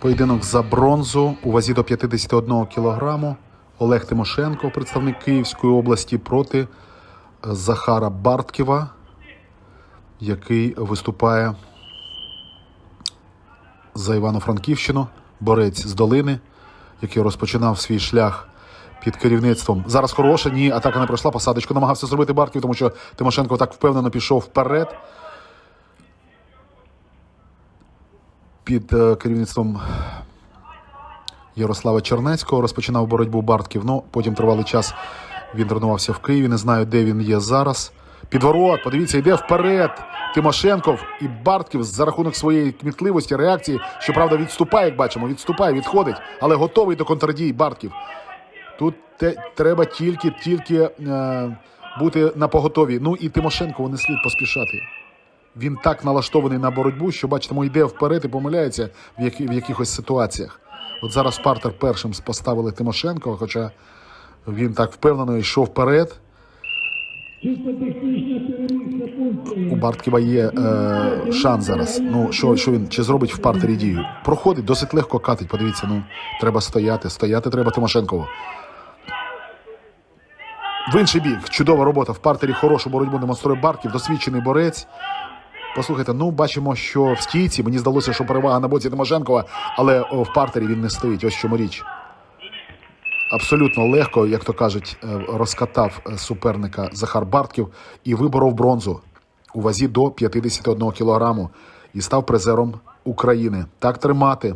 Поєдинок за бронзу у вазі до 51 кілограму. Олег Тимошенко, представник Київської області, проти е, Захара Бартківа, який виступає за Івано-Франківщину, борець з долини, який розпочинав свій шлях під керівництвом. Зараз хороша, ні, атака не пройшла. Посадочку намагався зробити Бартків, тому що Тимошенко так впевнено пішов вперед. Під е, керівництвом Ярослава Чернецького розпочинав боротьбу Бартків. Ну, потім тривалий час він тренувався в Києві. Не знаю, де він є зараз. Підворот, подивіться, йде вперед. Тимошенков і Бартків за рахунок своєї кмітливості, реакції, щоправда, відступає, як бачимо, відступає, відходить, але готовий до контрдій Бартків. Тут те, треба тільки, тільки е, бути на поготові. Ну і Тимошенко не слід поспішати. Він так налаштований на боротьбу, що бачимо, йде вперед і помиляється в, які, в якихось ситуаціях. От зараз партер першим поставили Тимошенко, хоча він так впевнено йшов вперед. У Бартківа є е, шанс зараз. Ну що, що він чи зробить в партері дію? Проходить, досить легко катить. Подивіться, ну треба стояти. Стояти треба Тимошенкову. В інший бік чудова робота в партері. Хорошу боротьбу демонструє Бартків, досвідчений борець. Послухайте, ну бачимо, що в стійці мені здалося, що перевага на боці Тимошенкова, але в партері він не стоїть. Ось чому річ. Абсолютно легко, як то кажуть, е, розкатав е, суперника Захар Бартків і виборов бронзу у вазі до 51 кілограму і став призером України. Так тримати.